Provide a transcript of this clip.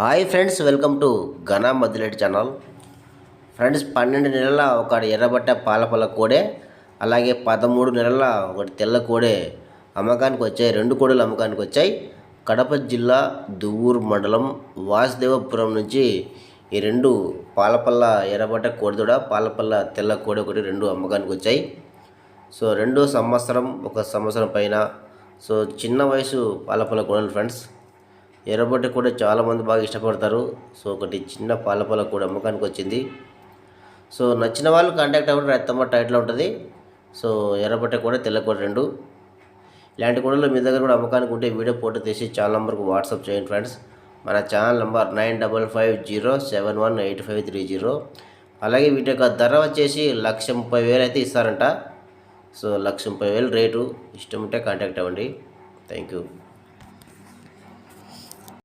Hi friends welcome to Ghana Madileti channel. Friends పన్నెండు నెలల ఒక ఎర్రబట్ట పాలపల్ల కోడే అలాగే పదమూడు నెలల ఒకటి తెల్ల కోడే అమ్మకానికి వచ్చాయి. రెండు కోడలు అమ్మకానికి వచ్చాయి. కడప జిల్లా దువ్వూరు మండలం వాసుదేవపురం నుంచి ఈ రెండు పాలపల్ల ఎర్రబట్ట కోడిదూడ పాలపల్ల తెల్ల కోడి ఒకటి రెండు అమ్మకానికి వచ్చాయి. సో రెండో సంవత్సరం ఒక సంవత్సరం పైన. సో చిన్న వయసు పాలపల్ల కోడలు ఫ్రెండ్స్. ఎర్రబొట్టి కూడా చాలామంది బాగా ఇష్టపడతారు. సో ఒకటి చిన్న పాలపల్ల కూడా అమ్మకానికి వచ్చింది. సో నచ్చిన వాళ్ళు కాంటాక్ట్ అవ్వండి. రెత్తమ్మ టైట్లో ఉంటుంది. సో ఎర్రబొట్టె కూడా తెల్ల కూడా రెండు. ఇలాంటి కూడలు మీ దగ్గర కూడా అమ్మకానికి ఉంటే వీడియో ఫోటో తీసి ఛానల్ నెంబర్కి వాట్సాప్ చేయండి ఫ్రెండ్స్. మన channel number nine double five zero seven one eight five three zero. అలాగే వీటి యొక్క ధర వచ్చేసి లక్ష ముప్పై వేలు అయితే ఇస్తారంట. సో లక్ష ముప్పై వేలు రేటు. ఇష్టం ఉంటే కాంటాక్ట్ అవ్వండి. Thank you.